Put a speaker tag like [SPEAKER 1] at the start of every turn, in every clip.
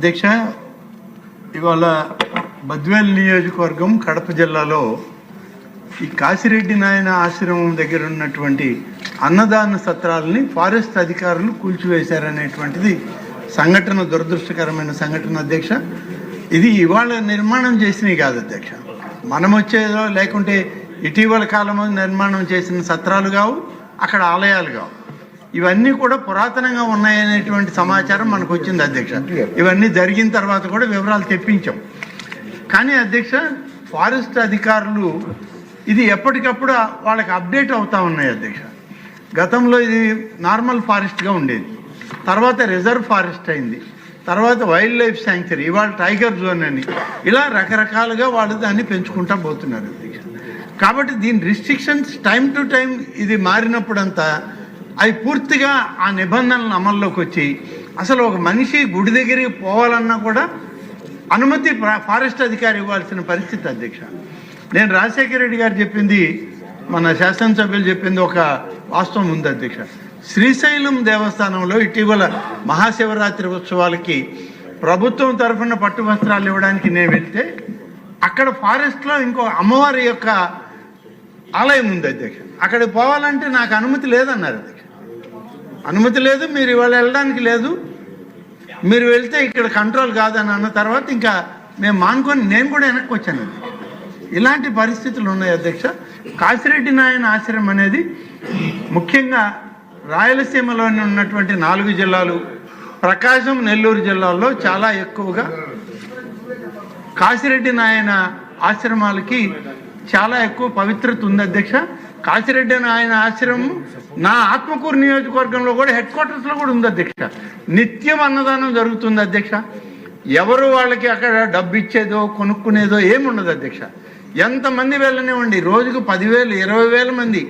[SPEAKER 1] అధ్యక్ష ఇవాళ బద్వేల్ నియోజకవర్గం కడప జిల్లాలో ఈ కాశిరెడ్డి నాయన ఆశ్రమం దగ్గర ఉన్నటువంటి అన్నదాన సత్రాలని ఫారెస్ట్ అధికారులు కూల్చివేశారనేటువంటిది సంఘటన దురదృష్టకరమైన సంఘటన అధ్యక్ష. ఇది ఇవాళ నిర్మాణం చేసినవి కాదు అధ్యక్ష. మనం వచ్చేదో లేకుంటే ఇటీవల కాలంలో నిర్మాణం చేసిన సత్రాలు కావు అక్కడ ఆలయాలు కావు. ఇవన్నీ కూడా పురాతనంగా ఉన్నాయనేటువంటి సమాచారం మనకు వచ్చింది అధ్యక్ష. ఇవన్నీ జరిగిన తర్వాత కూడా వివరాలు తెప్పించాం. కానీ అధ్యక్ష ఫారెస్ట్ అధికారులు ఇది ఎప్పటికప్పుడు వాళ్ళకి అప్డేట్ అవుతూ ఉన్నాయి అధ్యక్ష. గతంలో ఇది నార్మల్ ఫారెస్ట్గా ఉండేది. తర్వాత రిజర్వ్ ఫారెస్ట్ అయింది. తర్వాత వైల్డ్ లైఫ్ శాంక్చరీ ఇవాళ టైగర్ జోన్ అని. ఇలా రకరకాలుగా వాళ్ళు దాన్ని పెంచుకుంటా పోతున్నారు అధ్యక్ష. కాబట్టి దీని రిస్ట్రిక్షన్స్ టైం టు టైం ఇది మారినప్పుడంతా అవి పూర్తిగా ఆ నిబంధనలు అమల్లోకి వచ్చి అసలు ఒక మనిషి గుడి దగ్గరికి పోవాలన్నా కూడా అనుమతి ఫారెస్ట్ అధికారి ఇవ్వాల్సిన పరిస్థితి అధ్యక్ష. నేను రాజశేఖర రెడ్డి గారు చెప్పింది మన శాసనసభ్యులు చెప్పింది ఒక వాస్తవం ఉంది అధ్యక్ష. శ్రీశైలం దేవస్థానంలో ఇటీవల మహాశివరాత్రి ఉత్సవాలకి ప్రభుత్వం తరఫున పట్టు వస్త్రాలు ఇవ్వడానికి నేను వెళ్తే అక్కడ ఫారెస్ట్లో ఇంకో అమ్మవారి యొక్క ఆలయం ఉంది అధ్యక్ష. అక్కడికి పోవాలంటే నాకు అనుమతి లేదన్నారు అధ్యక్ష. అనుమతి లేదు మీరు ఇవాళ వెళ్ళడానికి లేదు. మీరు వెళ్తే ఇక్కడ కంట్రోల్ కాదని అన్న తర్వాత ఇంకా మేము మానుకొని నేను కూడా వెనక్కి వచ్చాను. ఇలాంటి పరిస్థితులు ఉన్నాయి అధ్యక్ష. కాశిరెడ్డి నాయన ఆశ్రమం అనేది ముఖ్యంగా రాయలసీమలోని ఉన్నటువంటి నాలుగు జిల్లాలు ప్రకాశం నెల్లూరు జిల్లాల్లో చాలా ఎక్కువగా కాశిరెడ్డి నాయన ఆశ్రమాలకి చాలా ఎక్కువ పవిత్రత ఉంది అధ్యక్ష. కాశిరెడ్డి నాయన ఆశ్రమం నా ఆత్మకూరు నియోజకవర్గంలో కూడా హెడ్ క్వార్టర్స్లో కూడా ఉంది అధ్యక్ష. నిత్యం అన్నదానం జరుగుతుంది అధ్యక్ష. ఎవరు వాళ్ళకి అక్కడ డబ్బు ఇచ్చేదో కొనుక్కునేదో ఏముండదు అధ్యక్ష. ఎంతమంది వెళ్ళనివ్వండి రోజుకు పదివేలు ఇరవై వేల మంది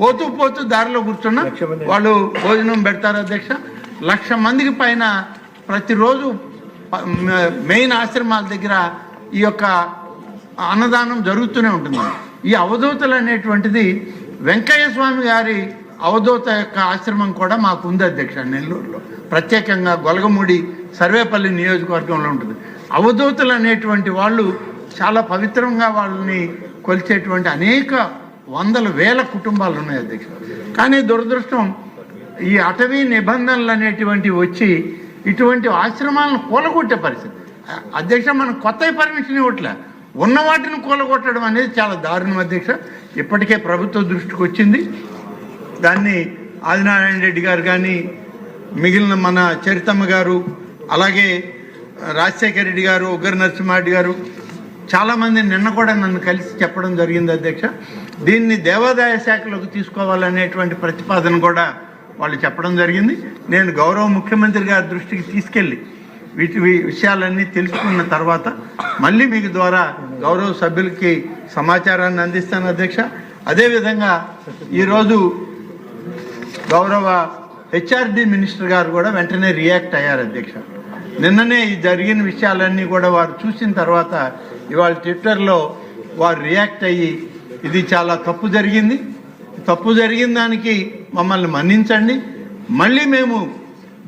[SPEAKER 1] పోతూ పోతూ దారిలో కూర్చున్నా వాళ్ళు భోజనం పెడతారు అధ్యక్ష. లక్ష మందికి పైన ప్రతిరోజు మెయిన్ ఆశ్రమాల దగ్గర ఈ యొక్క అన్నదానం జరుగుతూనే ఉంటుంది. ఈ అవధూతలు అనేటువంటిది వెంకయ్య స్వామి గారి అవధూత యొక్క ఆశ్రమం కూడా మాకు ఉంది అధ్యక్ష నెల్లూరులో. ప్రత్యేకంగా గొలగముడి సర్వేపల్లి నియోజకవర్గంలో ఉంటుంది. అవధూతలు అనేటువంటి వాళ్ళు చాలా పవిత్రంగా వాళ్ళని కొలిచేటువంటి అనేక వందల వేల కుటుంబాలు ఉన్నాయి అధ్యక్ష. కానీ దురదృష్టం ఈ అటవీ నిబంధనలు అనేటువంటివి వచ్చి ఇటువంటి ఆశ్రమాలను కూలగొట్టే పరిస్థితి. అధ్యక్ష మనం కొత్త పర్మిషన్ ఇవ్వట్లే. ఉన్న వాటిని కూలగొట్టడం అనేది చాలా దారుణం అధ్యక్ష. ఇప్పటికే ప్రభుత్వ దృష్టికి వచ్చింది. దాన్ని ఆదినారాయణ రెడ్డి గారు కానీ మిగిలిన మన చరితమ్మ గారు అలాగే రాజశేఖర రెడ్డి గారు ఉగ్ర నరసింహారెడ్డి గారు చాలామంది నిన్న కూడా నన్ను కలిసి చెప్పడం జరిగింది అధ్యక్ష. దీన్ని దేవాదాయ శాఖలోకి తీసుకోవాలనేటువంటి ప్రతిపాదన కూడా వాళ్ళు చెప్పడం జరిగింది. నేను గౌరవ ముఖ్యమంత్రి గారి దృష్టికి తీసుకెళ్ళి వీటి విషయాలన్నీ తెలుసుకున్న తర్వాత మళ్ళీ మీకు ద్వారా గౌరవ సభ్యులకి సమాచారాన్ని అందిస్తాను అధ్యక్ష. అదేవిధంగా ఈరోజు గౌరవ హెచ్ఆర్డి మినిస్టర్ గారు కూడా వెంటనే రియాక్ట్ అయ్యారు అధ్యక్ష. నిన్ననే ఈ జరిగిన విషయాలన్నీ కూడా వారు చూసిన తర్వాత ఇవాళ ట్విట్టర్లో వారు రియాక్ట్ అయ్యి ఇది చాలా తప్పు జరిగింది. తప్పు జరిగిన దానికి మమ్మల్ని మన్నించండి. మళ్ళీ మేము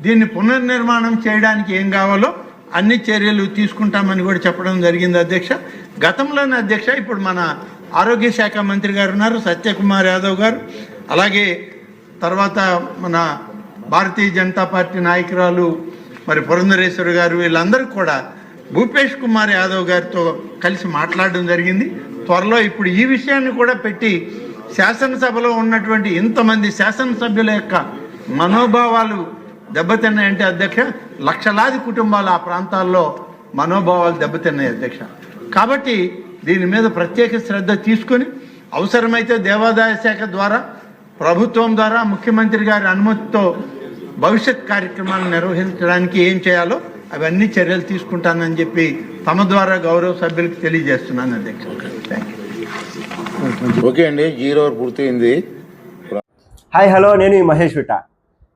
[SPEAKER 1] దీన్ని పునర్నిర్మాణం చేయడానికి ఏం కావాలో అన్ని చర్యలు తీసుకుంటామని కూడా చెప్పడం జరిగింది అధ్యక్ష. గతంలోనే అధ్యక్ష ఇప్పుడు మన ఆరోగ్య శాఖ మంత్రి గారు ఉన్నారు సత్యకుమార్ యాదవ్ గారు. అలాగే తర్వాత మన భారతీయ జనతా పార్టీ నాయకురాలు మరి పురంధరేశ్వరి గారు వీళ్ళందరూ కూడా భూపేష్ కుమార్ యాదవ్ గారితో కలిసి మాట్లాడడం జరిగింది. త్వరలో ఇప్పుడు ఈ విషయాన్ని కూడా పెట్టి శాసనసభలో ఉన్నటువంటి ఇంతమంది శాసనసభ్యుల యొక్క మనోభావాలు దెబ్బతిన్నాయంటే అధ్యక్ష లక్షలాది కుటుంబాలు ఆ ప్రాంతాల్లో మనోభావాలు దెబ్బతిన్నాయి అధ్యక్ష. కాబట్టి దీని మీద ప్రత్యేక శ్రద్ధ తీసుకొని అవసరమైతే దేవాదాయ శాఖ ద్వారా ప్రభుత్వం ద్వారా ముఖ్యమంత్రి గారి అనుమతితో భవిష్యత్ కార్యక్రమాలను నిర్వహించడానికి ఏం చేయాలో అవన్నీ చర్యలు తీసుకుంటానని చెప్పి తమ ద్వారా గౌరవ సభ్యులకు తెలియజేస్తున్నాను అధ్యక్ష.
[SPEAKER 2] ఓకే అండి జీరో పూర్తయింది.
[SPEAKER 3] హాయ్ హలో నేను ఈ మహేష్ విట